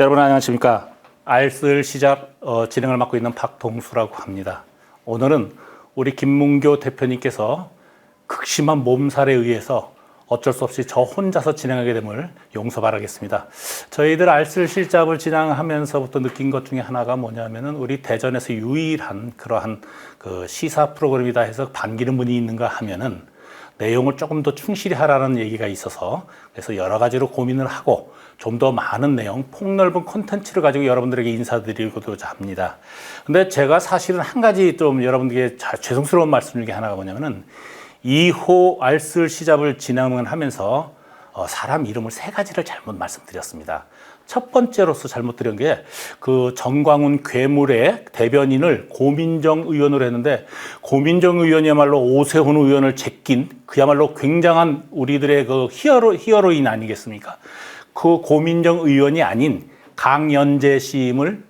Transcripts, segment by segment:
여러분 안녕하십니까? 알쓸 시작 어, 진행을 맡고 있는 박동수라고 합니다. 오늘은 우리 김문교 대표님께서 극심한 몸살에 의해서 어쩔 수 없이 저 혼자서 진행하게 됨을 용서 바라겠습니다. 저희들 알쓸 실잡을 진행하면서부터 느낀 것 중에 하나가 뭐냐면은 우리 대전에서 유일한 그러한 그 시사 프로그램이다 해서 반기는 분이 있는가 하면은 내용을 조금 더 충실히 하라는 얘기가 있어서 그래서 여러 가지로 고민을 하고 좀 더 많은 내용, 폭넓은 콘텐츠를 가지고 여러분들에게 인사드리고자 합니다. 근데 제가 사실은 한 가지 좀 여러분들에게 자- 죄송스러운 말씀 중에 하나가 뭐냐면은 2호 알쓸 시잡을 진행을 하면서 어, 사람 이름을 세 가지를 잘못 말씀드렸습니다. 첫 번째로서 잘못 드린 게그 정광훈 괴물의 대변인을 고민정 의원으로 했는데 고민정 의원이야말로 오세훈 의원을 제낀 그야말로 굉장한 우리들의 그 히어로 히어로인 아니겠습니까? 그 고민정 의원이 아닌 강연재 씨임을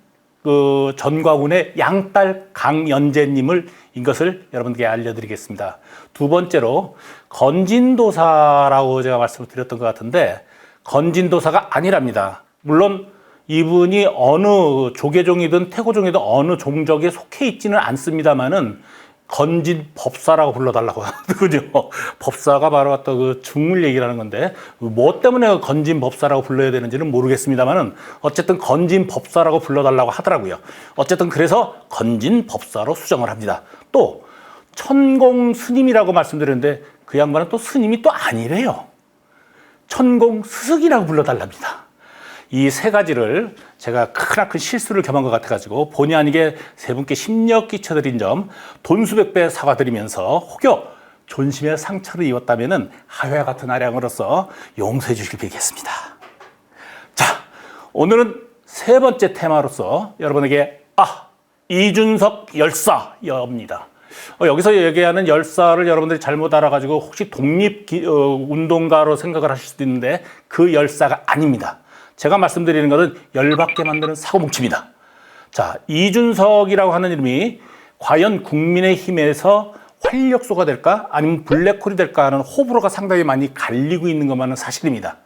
그 전과군의 양딸 강연재님을 인 것을 여러분께 알려드리겠습니다. 두 번째로 건진도사라고 제가 말씀을 드렸던 것 같은데 건진도사가 아니랍니다. 물론 이분이 어느 조계종이든 태고종이든 어느 종족에 속해 있지는 않습니다만은 건진 법사라고 불러달라고 하거든요. 법사가 바로 어떤 그 중물 얘기라는 건데 뭐 때문에 건진 법사라고 불러야 되는지는 모르겠습니다만은 어쨌든 건진 법사라고 불러달라고 하더라고요. 어쨌든 그래서 건진 법사로 수정을 합니다. 또 천공 스님이라고 말씀드렸는데 그 양반은 또 스님이 또 아니래요. 천공 스승이라고 불러달랍니다. 이 세 가지를 제가 크나큰 실수를 겸한 것 같아가지고 본의 아니게 세 분께 심력 끼쳐드린 점 돈수백 배 사과드리면서 혹여 존심의 상처를 입었다면은 하회와 같은 아량으로서 용서해 주시길 빌겠습니다. 자, 오늘은 세 번째 테마로서 여러분에게 아 이준석 열사여입니다. 어, 여기서 얘기하는 열사를 여러분들이 잘못 알아가지고 혹시 독립 기- 어, 운동가로 생각을 하실 수도 있는데 그 열사가 아닙니다. 제가 말씀드리는 것은 열받게 만드는 사고뭉치입니다. 자, 이준석이라고 하는 이름이 과연 국민의힘에서 활력소가 될까 아니면 블랙홀이 될까 하는 호불호가 상당히 많이 갈리고 있는 것만은 사실입니다.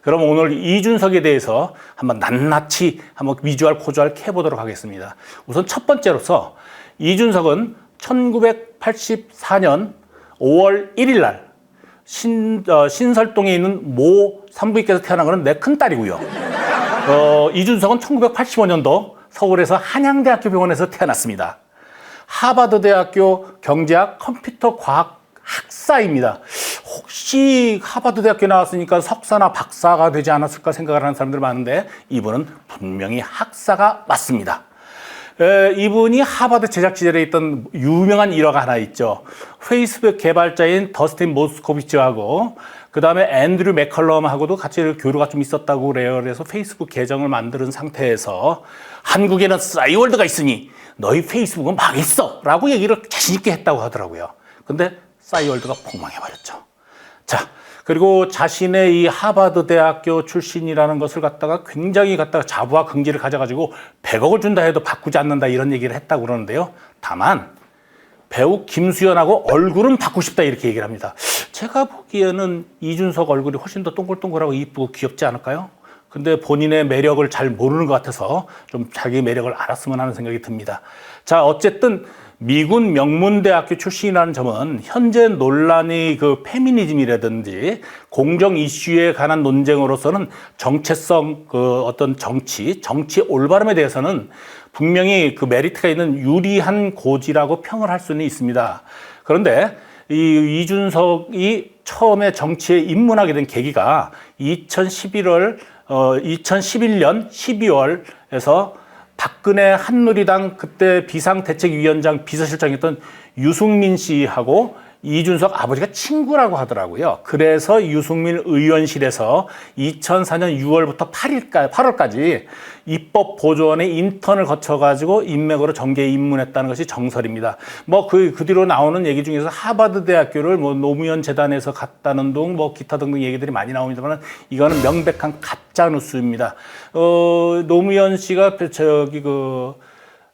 그럼 오늘 이준석에 대해서 한번 낱낱이 한번 비주얼 코주얼 캐보도록 하겠습니다. 우선 첫 번째로서 이준석은 1984년 5월 1일 날 신, 어, 신설동에 있는 모 산부인께서 태어난 것은 내 큰딸이고요. 어, 이준석은 1985년도 서울에서 한양대학교 병원에서 태어났습니다. 하버드대학교 경제학 컴퓨터 과학 학사입니다. 혹시 하버드대학교 나왔으니까 석사나 박사가 되지 않았을까 생각을 하는 사람들 많은데 이분은 분명히 학사가 맞습니다. 에, 이분이 하버드 제작 시절에 있던 유명한 일화가 하나 있죠. 페이스북 개발자인 더스틴 모스코비치하고 그 다음에 앤드류 맥컬럼하고도 같이 교류가 좀 있었다고 그래요. 그래서 페이스북 계정을 만드는 상태에서 한국에는 싸이월드가 있으니 너희 페이스북은 망했어 라고 얘기를 자신있게 했다고 하더라고요. 근데 싸이월드가 폭망해버렸죠. 자, 그리고 자신의 이 하버드 대학교 출신이라는 것을 갖다가 굉장히 갖다가 자부와 긍지를 가져가지고 100억을 준다 해도 바꾸지 않는다 이런 얘기를 했다고 그러는데요. 다만 배우 김수현하고 얼굴은 바꾸고 싶다 이렇게 얘기를 합니다. 제가 보기에는 이준석 얼굴이 훨씬 더 동글동글하고 이쁘고 귀엽지 않을까요? 근데 본인의 매력을 잘 모르는 것 같아서 좀 자기 매력을 알았으면 하는 생각이 듭니다. 자, 어쨌든 미군 명문대학교 출신이라는 점은 현재 논란이 그 페미니즘이라든지 공정 이슈에 관한 논쟁으로서는 정체성 그 어떤 정치, 정치 올바름에 대해서는 분명히 그 메리트가 있는 유리한 고지라고 평을 할 수는 있습니다. 그런데 이 이준석이 처음에 정치에 입문하게 된 계기가 2011월 어 2011년 12월에서 박근혜 한누리당 그때 비상대책위원장 비서실장이었던 유승민 씨하고 이준석 아버지가 친구라고 하더라고요. 그래서 유승민 의원실에서 2004년 6월부터 8일까지, 8월까지 입법 보조원의 인턴을 거쳐가지고 인맥으로 정계에 입문했다는 것이 정설입니다. 뭐 그, 그 뒤로 나오는 얘기 중에서 하버드 대학교를 뭐 노무현 재단에서 갔다는 등뭐 기타 등등 얘기들이 많이 나옵니다만 이거는 명백한 가짜 뉴스입니다. 어, 노무현 씨가 저기 그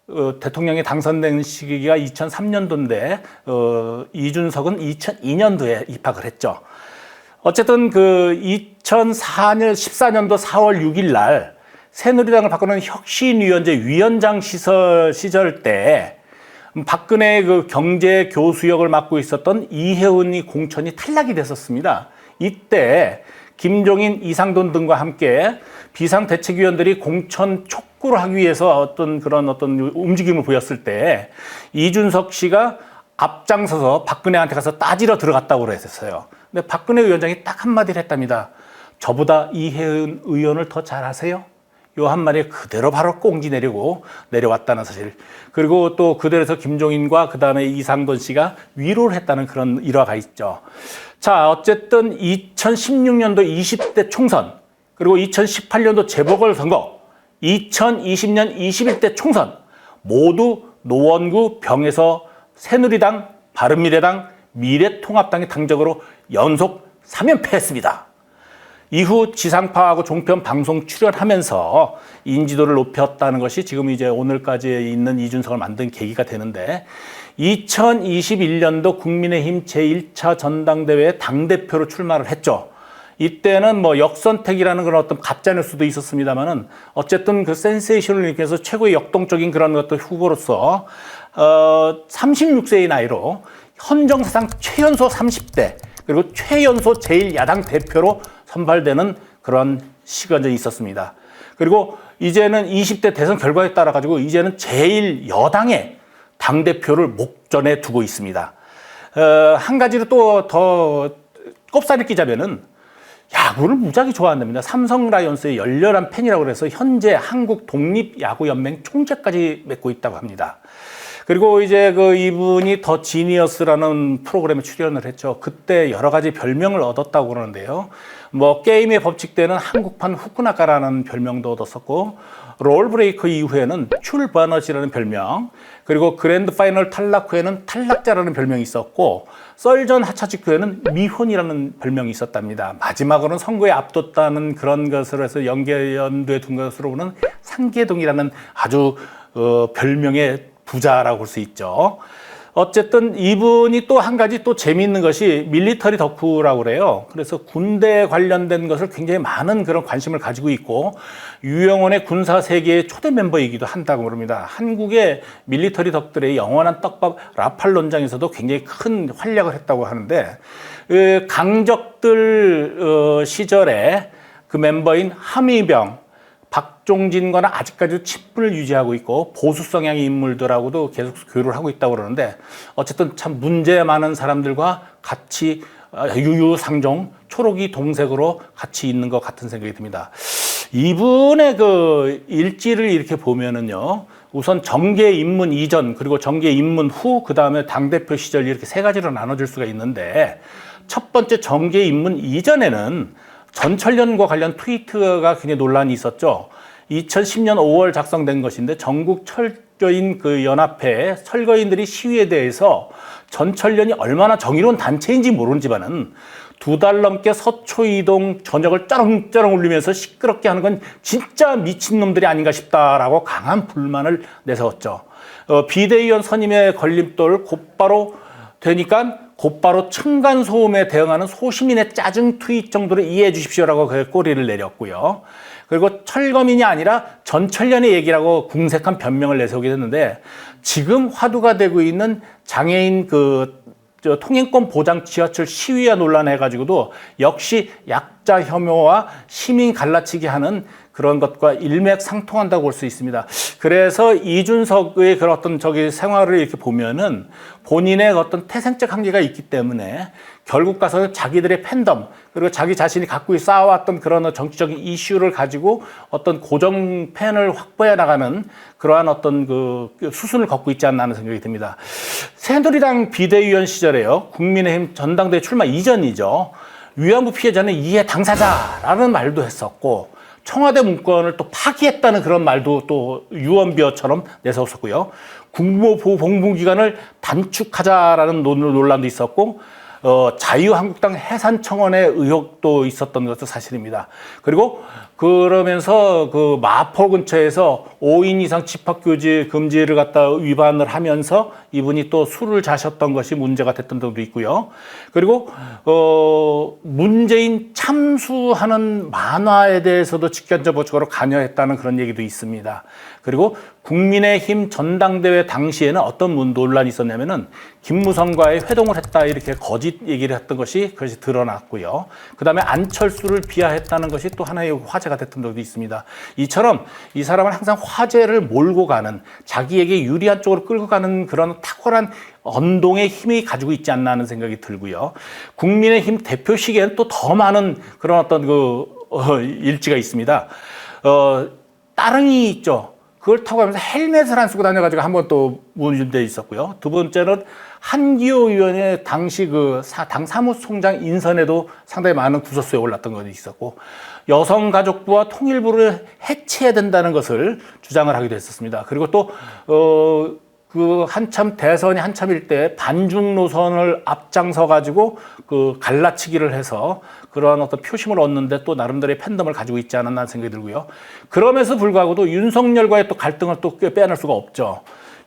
어, 대통령이 당선된 시기가 2003년도인데 어, 이준석은 2002년도에 입학을 했죠. 어쨌든 그 2004년 14년도 4월 6일 날 새누리당을 바꾸는 혁신위원회 위원장 시절 시절 때 박근혜 그 경제 교수역을 맡고 있었던 이혜은이 공천이 탈락이 됐었습니다. 이때 김종인, 이상돈 등과 함께 비상대책위원들이 공천 촉 구를 하기 위해서 어떤 그런 어떤 움직임을 보였을 때 이준석 씨가 앞장서서 박근혜한테 가서 따지러 들어갔다고 그랬었어요. 근데 박근혜 위원장이 딱 한마디를 했답니다. 저보다 이혜은 의원을 더 잘 아세요? 요 한마디에 그대로 바로 꽁지 내리고 내려왔다는 사실. 그리고 또 그대로서 김종인과 그 다음에 이상돈 씨가 위로를 했다는 그런 일화가 있죠. 자, 어쨌든 2016년도 20대 총선, 그리고 2018년도 재보궐선거, 2020년 21대 총선, 모두 노원구 병에서 새누리당, 바른미래당, 미래통합당의 당적으로 연속 3연패했습니다. 이후 지상파하고 종편 방송 출연하면서 인지도를 높였다는 것이 지금 이제 오늘까지 있는 이준석을 만든 계기가 되는데 2021년도 국민의힘 제1차 전당대회에 당대표로 출마를 했죠. 이때는 뭐 역선택이라는 그런 어떤 가짜뉴스도 있었습니다만은 어쨌든 그 센세이션을 일으켜서 최고의 역동적인 그런 것도 후보로서 어 36세의 나이로 헌정사상 최연소 30대 그리고 최연소 제1야당 대표로 선발되는 그런 시간이 있었습니다. 그리고 이제는 20대 대선 결과에 따라 가지고 이제는 제일 여당의 당 대표를 목전에 두고 있습니다. 어, 한 가지로 또 더 꼽사리 끼자면은 야구를 무지하게 좋아한답니다. 삼성 라이온스의 열렬한 팬이라고 그래서 현재 한국 독립 야구 연맹 총재까지 맺고 있다고 합니다. 그리고 이제 그 이분이 더 지니어스라는 프로그램에 출연을 했죠. 그때 여러 가지 별명을 얻었다고 그러는데요. 뭐 게임의 법칙 때는 한국판 후쿠나카라는 별명도 얻었었고 롤 브레이크 이후에는 출버너지라는 별명 그리고 그랜드 파이널 탈락 후에는 탈락자라는 별명이 있었고 썰전 하차 직 후에는 미혼이라는 별명이 있었답니다. 마지막으로는 선거에 앞뒀다는 그런 것으로 해서 연계연도에 둔 것으로는 상계동이라는 아주 어, 별명의 부자라고 볼 수 있죠. 어쨌든 이분이 또 한 가지 또 재미있는 것이 밀리터리 덕후라고 그래요. 그래서 군대 관련된 것을 굉장히 많은 그런 관심을 가지고 있고 유영원의 군사 세계의 초대 멤버이기도 한다고 그럽니다. 한국의 밀리터리 덕들의 영원한 떡밥 라팔 논장에서도 굉장히 큰 활약을 했다고 하는데 그 강적들 어, 시절에 그 멤버인 함의병 박종진과는 아직까지도 친분을 유지하고 있고 보수 성향의 인물들하고도 계속 교류를 하고 있다고 그러는데 어쨌든 참 문제 많은 사람들과 같이 어, 유유상종 초록이 동색으로 같이 있는 것 같은 생각이 듭니다. 이분의 그 일지를 이렇게 보면은요. 우선 정계 입문 이전 그리고 정계 입문 후 그다음에 당 대표 시절 이렇게 세 가지로 나눠줄 수가 있는데 첫 번째 정계 입문 이전에는 전철련과 관련 트위트가 굉장히 논란이 있었죠. 2010년 5월 작성된 것인데 전국 철저인 그 연합회 철거인들이 시위에 대해서 전철련이 얼마나 정의로운 단체인지 모르지만은 두 달 넘게 서초 이동 전역을 짜렁짜렁 울리면서 시끄럽게 하는 건 진짜 미친놈들이 아닌가 싶다라고 강한 불만을 내세웠죠. 어, 비대위원 선임의 걸림돌 곧바로 되니까 곧바로 층간 소음에 대응하는 소시민의 짜증 트윗 정도로 이해해 주십시오라고 그 꼬리를 내렸고요. 그리고 철거민이 아니라 전철련의 얘기라고 궁색한 변명을 내세우게 됐는데 지금 화두가 되고 있는 장애인 그 통행권 보장 지하철 시위와 논란해 가지고도 역시 약자 혐오와 시민 갈라치기 하는 그런 것과 일맥상통한다고 볼 수 있습니다. 그래서 이준석의 그런 어떤 저기 생활을 이렇게 보면은 본인의 어떤 태생적 한계가 있기 때문에 결국 가서 자기들의 팬덤 그리고 자기 자신이 갖고 쌓아왔던 그런 정치적인 이슈를 가지고 어떤 고정 팬을 확보해 나가는 그러한 어떤 그 수순을 걷고 있지 않나 하는 생각이 듭니다. 새누리당 비대위원 시절에요. 국민의힘 전당대회 출마 이전이죠. 위안부 피해자는 이해 당사자라는 말도 했었고 청와대 문건을 또 파기했다는 그런 말도 또 유언비어처럼 내세웠었고요. 국무보호 공무기간을 단축하자라는 논란도 있었고 어, 자유한국당 해산청원의 의혹도 있었던 것도 사실입니다. 그리고 그 그러면서 그 마포 근처에서 5인 이상 집합교지 금지를 갖다 위반을 하면서 이분이 또 술을 자셨던 것이 문제가 됐던 적도 있고요. 그리고 어 문재인 참수하는 만화에 대해서도 직간접적으로 관여했다는 그런 얘기도 있습니다. 그리고 국민의힘 전당대회 당시에는 어떤 문- 논란이 있었냐면은 김무성과의 회동을 했다 이렇게 거짓 얘기를 했던 것이 그것이 드러났고요. 그다음에 안철수를 비하했다는 것이 또 하나의 화제가 됐던 적도 있습니다. 이처럼 이 사람은 항상 화제를 몰고 가는 자기에게 유리한 쪽으로 끌고 가는 그런 탁월한 언동의 힘이 가지고 있지 않나 하는 생각이 들고요. 국민의힘 대표식에는 또 더 많은 그런 어떤 그 어, 일지가 있습니다. 어, 따릉이 있죠. 그걸 타고 가면서 헬멧을 안 쓰고 다녀가지고 한 번 또 문제 있었고요. 두 번째는 한기호 의원의 당시 그 당 사무총장 인선에도 상당히 많은 구설수에 올랐던 것이 있었고 여성가족부와 통일부를 해체해야 된다는 것을 주장을 하기도 했었습니다. 그리고 또 어, 그 한참 대선이 한참일 때 반중 노선을 앞장서 가지고 그 갈라치기를 해서 그러한 어떤 표심을 얻는데 또 나름대로의 팬덤을 가지고 있지 않았나 생각이 들고요. 그럼에도 불구하고도 윤석열과의 또 갈등을 또 빼놓을 수가 없죠.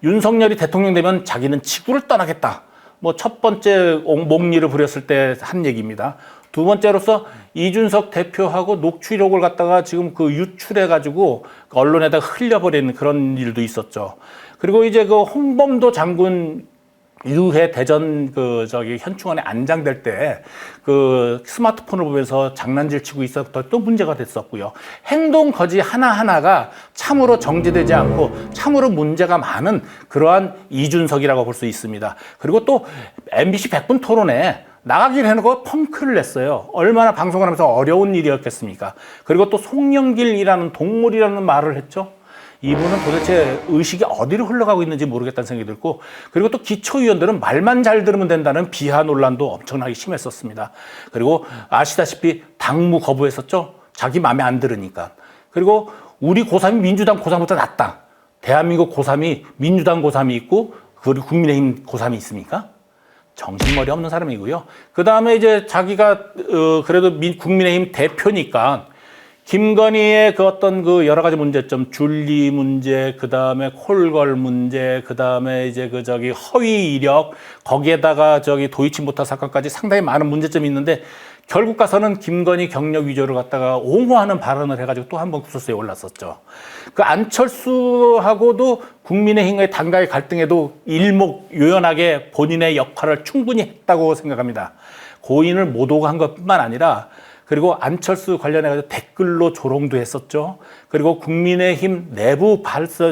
윤석열이 대통령 되면 자기는 지구를 떠나겠다. 뭐 첫 번째 몽리를 부렸을 때 한 얘기입니다. 두 번째로서 이준석 대표하고 녹취록을 갖다가 지금 그 유출해 가지고 언론에다 흘려버리는 그런 일도 있었죠. 그리고 이제 그 홍범도 장군 유해 대전 그 저기 현충원에 안장될 때 그 스마트폰을 보면서 장난질 치고 있었던 또 문제가 됐었고요. 행동 거지 하나하나가 참으로 정제되지 않고 참으로 문제가 많은 그러한 이준석이라고 볼 수 있습니다. 그리고 또 MBC 100분 토론에 나가기를 해놓고 펑크를 냈어요. 얼마나 방송을 하면서 어려운 일이었겠습니까? 그리고 또 송영길이라는 동물이라는 말을 했죠. 이분은 도대체 의식이 어디로 흘러가고 있는지 모르겠다는 생각이 들고 그리고 또 기초의원들은 말만 잘 들으면 된다는 비하 논란도 엄청나게 심했었습니다. 그리고 아시다시피 당무 거부했었죠. 자기 마음에 안 들으니까. 그리고 우리 고3이 민주당 고3보다 낫다. 대한민국 고3이 민주당 고3이 있고 그리고 국민의힘 고3이 있습니까? 정신머리 없는 사람이고요. 그 다음에 이제 자기가 어, 그래도 민, 국민의힘 대표니까 김건희의 그 어떤 그 여러 가지 문제점, 줄리 문제, 그 다음에 콜걸 문제, 그 다음에 이제 그 저기 허위 이력, 거기에다가 저기 도이치 모터 사건까지 상당히 많은 문제점이 있는데 결국 가서는 김건희 경력 위조를 갖다가 옹호하는 발언을 해가지고 또 한 번 구설수에 올랐었죠. 그 안철수하고도 국민의힘과의 당과의 갈등에도 일목요연하게 본인의 역할을 충분히 했다고 생각합니다. 고인을 못 오고 한 것뿐만 아니라 그리고 안철수 관련해 가지고 댓글로 조롱도 했었죠. 그리고 국민의힘 내부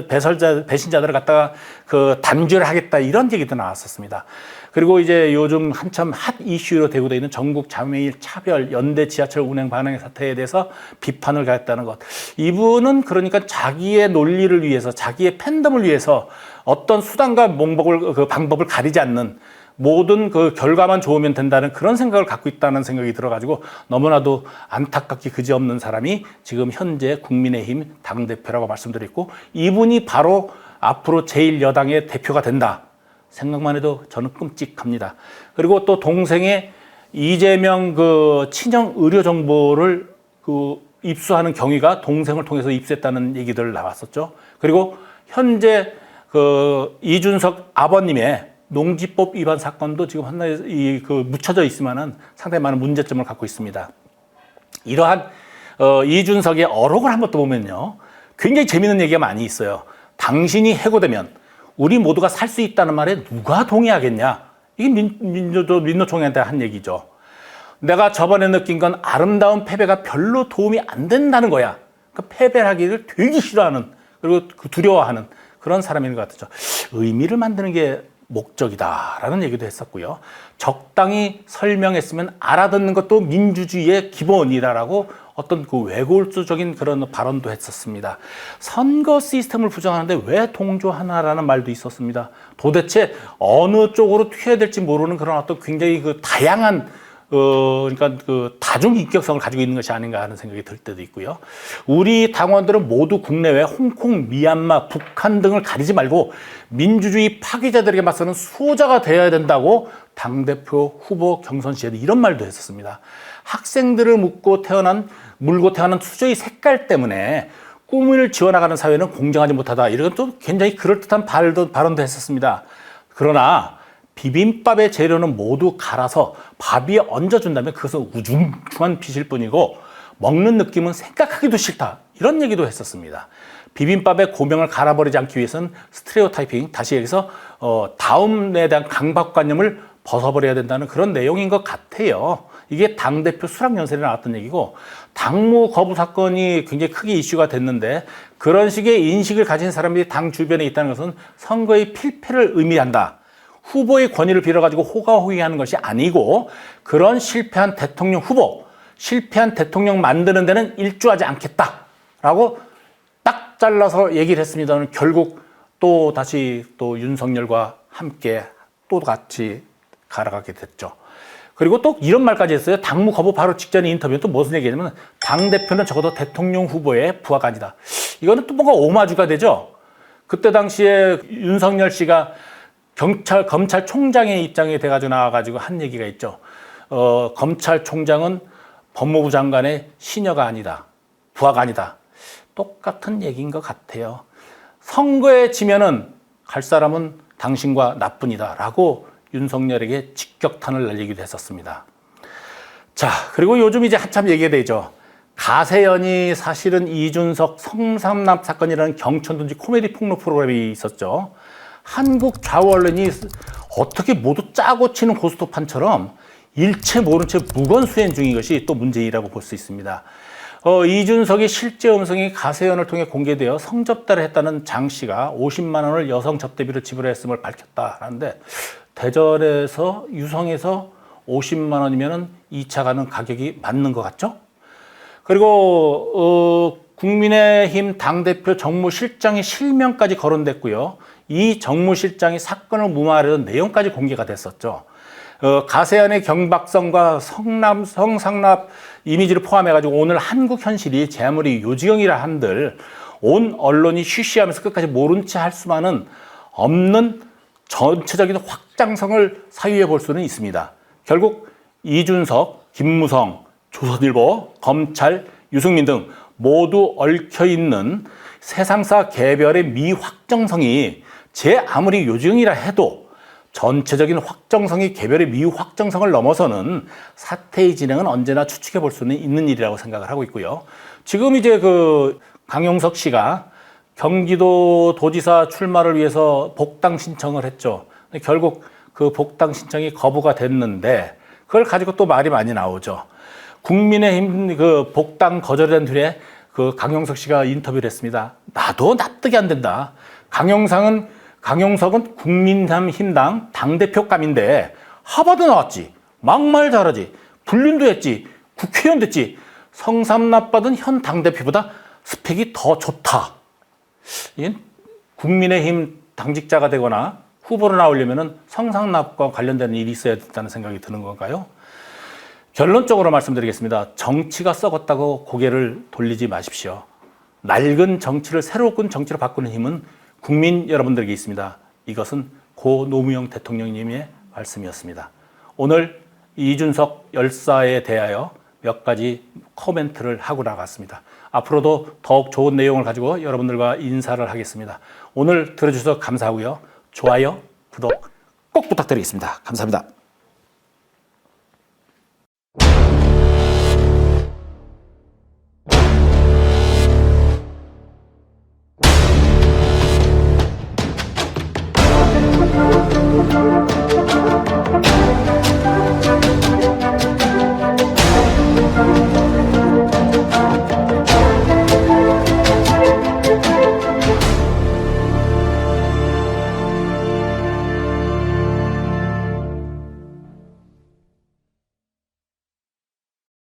배설자, 배신자들을 갖다가 그 단죄를 하겠다 이런 얘기도 나왔었습니다. 그리고 이제 요즘 한참 핫 이슈로 되고 있는 전국 장애인 차별 연대 지하철 운행 반항의 사태에 대해서 비판을 가했다는 것. 이분은 그러니까 자기의 논리를 위해서 자기의 팬덤을 위해서 어떤 수단과 몽복을 그 방법을 가리지 않는 모든 그 결과만 좋으면 된다는 그런 생각을 갖고 있다는 생각이 들어가지고 너무나도 안타깝게 그지없는 사람이 지금 현재 국민의힘 당대표라고 말씀드렸고 이분이 바로 앞으로 제1여당의 대표가 된다. 생각만 해도 저는 끔찍합니다. 그리고 또 동생의 이재명 그 친형 의료 정보를 그 입수하는 경위가 동생을 통해서 입수했다는 얘기들 나왔었죠. 그리고 현재 그 이준석 아버님의 농지법 위반 사건도 지금 하나의 이그 묻혀져 있으면은 상당히 많은 문제점을 갖고 있습니다. 이러한 어, 이준석의 어록을 한번 또 보면요. 굉장히 재미있는 얘기가 많이 있어요. 당신이 해고되면 우리 모두가 살 수 있다는 말에 누가 동의하겠냐? 이게 민, 민주도 민노총회한테 한 얘기죠. 내가 저번에 느낀 건 아름다운 패배가 별로 도움이 안 된다는 거야. 그 패배하기를 되게 싫어하는 그리고 그 두려워하는 그런 사람인 것 같죠. 의미를 만드는 게 목적이다라는 얘기도 했었고요. 적당히 설명했으면 알아듣는 것도 민주주의의 기본이다라고 어떤 그 외골수적인 그런 발언도 했었습니다. 선거 시스템을 부정하는데 왜 동조하나라는 말도 있었습니다. 도대체 어느 쪽으로 튀어야 될지 모르는 그런 어떤 굉장히 그 다양한 어, 그러니까 그 다중 인격성을 가지고 있는 것이 아닌가 하는 생각이 들 때도 있고요. 우리 당원들은 모두 국내외 홍콩, 미얀마, 북한 등을 가리지 말고 민주주의 파괴자들에게 맞서는 수호자가 되어야 된다고 당대표 후보 경선 시에도 이런 말도 했었습니다. 학생들을 묻고 태어난 물고 태어난 수저의 색깔 때문에 꿈을 지어나가는 사회는 공정하지 못하다. 이런 또 굉장히 그럴듯한 발도, 발언도 했었습니다. 그러나 비빔밥의 재료는 모두 갈아서 밥 위에 얹어준다면 그것은 우중충한 빛일 뿐이고 먹는 느낌은 생각하기도 싫다. 이런 얘기도 했었습니다. 비빔밥의 고명을 갈아버리지 않기 위해서는 스트레오 타이핑, 다시 여기서 어, 다음에 대한 강박관념을 벗어버려야 된다는 그런 내용인 것 같아요. 이게 당대표 수락연설에 나왔던 얘기고, 당무 거부 사건이 굉장히 크게 이슈가 됐는데, 그런 식의 인식을 가진 사람들이 당 주변에 있다는 것은 선거의 필패를 의미한다. 후보의 권위를 빌어가지고 호가호위하는 것이 아니고, 그런 실패한 대통령 후보, 실패한 대통령 만드는 데는 일주하지 않겠다라고 딱 잘라서 얘기를 했습니다는 결국 또 다시 또 윤석열과 함께 또 같이 갈아가게 됐죠. 그리고 또 이런 말까지 했어요. 당무 거부 바로 직전에 인터뷰는 또 무슨 얘기냐면 당대표는 적어도 대통령 후보의 부하가 아니다. 이거는 또 뭔가 오마주가 되죠. 그때 당시에 윤석열 씨가 경찰, 검찰총장의 입장에 돼가지고 나와가지고 한 얘기가 있죠. 어, 검찰총장은 법무부 장관의 시녀가 아니다. 부하가 아니다. 똑같은 얘기인 것 같아요. 선거에 지면은 갈 사람은 당신과 나뿐이다. 라고 윤석열에게 직격탄을 날리기도 했었습니다. 자, 그리고 요즘 이제 한참 얘기가 되죠. 가세연이 사실은 이준석 성삼납 사건이라는 경천 둔지 코미디 폭로 프로그램이 있었죠. 한국 좌우 언론이 어떻게 모두 짜고 치는 고스톱판처럼 일체 모른 채 무건수행 중인 것이 또 문제이라고 볼 수 있습니다. 어, 이준석의 실제 음성이 가세연을 통해 공개되어 성접대를 했다는 장 씨가 50만 원을 여성 접대비로 지불했음을 밝혔다라는데 대전에서 유성에서 50만 원이면은 2차 가는 가격이 맞는 것 같죠? 그리고 어, 국민의힘 당대표 정무실장의 실명까지 거론됐고요. 이 정무실장이 사건을 무마하려던 내용까지 공개가 됐었죠. 어, 가세안의 경박성과 성남, 성상납 이미지를 포함해가지고 오늘 한국 현실이 제 아무리 요지경이라 한들 온 언론이 쉬쉬하면서 끝까지 모른 채 할 수만은 없는 전체적인 확장성을 사유해 볼 수는 있습니다. 결국 이준석, 김무성, 조선일보, 검찰, 유승민 등 모두 얽혀 있는 세상사 개별의 미확정성이 제 아무리 요지경이라 해도 전체적인 확정성이 개별의 미확정성을 넘어서는 사태의 진행은 언제나 추측해 볼 수는 있는 일이라고 생각을 하고 있고요. 지금 이제 그 강용석 씨가 경기도 도지사 출마를 위해서 복당 신청을 했죠. 결국 그 복당 신청이 거부가 됐는데 그걸 가지고 또 말이 많이 나오죠. 국민의힘 그 복당 거절된 뒤에 그 강용석 씨가 인터뷰를 했습니다. 나도 납득이 안 된다. 강용상은 강용석은 국민힘당 당대표감인데 하버드 나왔지. 막말 잘하지. 불륜도 했지. 국회의원 됐지. 성삼납 받은 현 당대표보다 스펙이 더 좋다. 이 국민의힘 당직자가 되거나 후보로 나오려면 성상납과 관련된 일이 있어야 된다는 생각이 드는 건가요? 결론적으로 말씀드리겠습니다. 정치가 썩었다고 고개를 돌리지 마십시오. 낡은 정치를 새로운 정치로 바꾸는 힘은 국민 여러분들에게 있습니다. 이것은 고 노무현 대통령님의 말씀이었습니다. 오늘 이준석 열사에 대하여 몇 가지 코멘트를 하고 나갔습니다. 앞으로도 더욱 좋은 내용을 가지고 여러분들과 인사를 하겠습니다. 오늘 들어주셔서 감사하고요. 좋아요, 구독 꼭 부탁드리겠습니다. 감사합니다.